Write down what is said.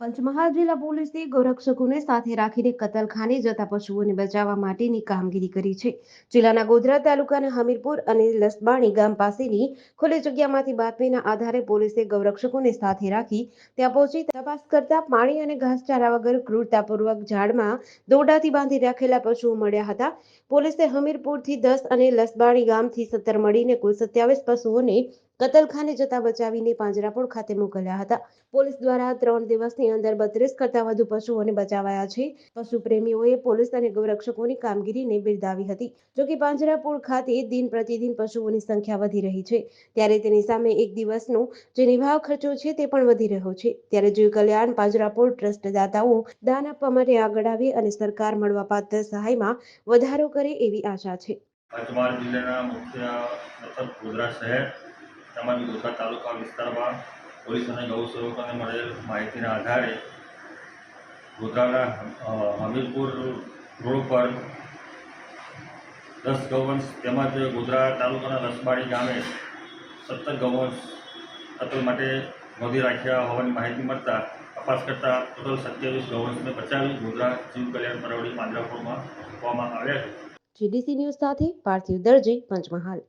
પંચમહાલ જિલ્લા પોલીસે ગૌરક્ષકોને સાથે રાખીને કતલખાને જતા પશુઓને બચાવવા માટેની કામગીરી કરી છે. જિલ્લાના ગોધરા તાલુકાના હમીરપુર અને લસબાણી ગામ પાસેની ખુલ્લી જગ્યામાંથી બાતમીના આધારે પોલીસે ગૌરક્ષકોને સાથે રાખી ત્યાં પહોંચી તપાસ કરતા પાણી અને ઘાસચારા વગર ક્રૂરતાપૂર્વક ઝાડમાં દોરડાથી બાંધી રાખેલા પશુઓ મળ્યા હતા. પોલીસે હમીરપુરથી દસ અને લસબાણી ગામથી સત્તર મળીને કુલ સત્યાવીસ પશુઓને કતલખાને જતા બચાવીને પાંજરાપોળ ખાતે મોકલ્યા હતા. પોલીસ દ્વારા ત્રણ દિવસની અંદર બત્રીસ કરતા વધુ પશુઓને બચાવાયા છે. પશુ પ્રેમીઓએ પોલીસ અને ગૌરક્ષકોની કામગીરીને બિરદાવી હતી. જોકે પાંજરાપોળ ખાતે દિન પ્રતિદિન પશુઓની સંખ્યા વધી રહી છે. ત્યારે તેની સામે એક દિવસનો જે નિભાવ ખર્ચો છે તે પણ વધી રહ્યો છે. ત્યારે જીવ કલ્યાણ પાંજરાપોળ ટ્રસ્ટ દાતાઓ દાન આપવા માટે આગળ આવે અને સરકાર મળવાપાત્ર સહાયમાં વધારો કરે એવી આશા છે. પંચમહાલ જિલ્લાના મુખ્ય મથક ગોધરા શહેર તેમજ ગોધરા તાલુકા વિસ્તારમાં પોલીસ અને ગૌ સેવકોને મળેલ માહિતીના આધારે ગોધરાના હમીરપુર રોડ પર દસ ગૌવંશ તેમજ ગોધરા તાલુકાના લસબાડી ગામે સત્તર ગૌવંશ કતલ માટે નોંધી રાખ્યા હોવાની માહિતી મળતા તપાસ કરતા ટોટલ સત્યાવીસ ગૌવંશને બચાવી ગોધરા જીવ કલ્યાણ પરવડી પાંજરાપુરમાં મૂકવામાં આવ્યા છે. જીડીસી ન્યૂઝ સાથે પાર્થિવ દરજી પંચમહાલ.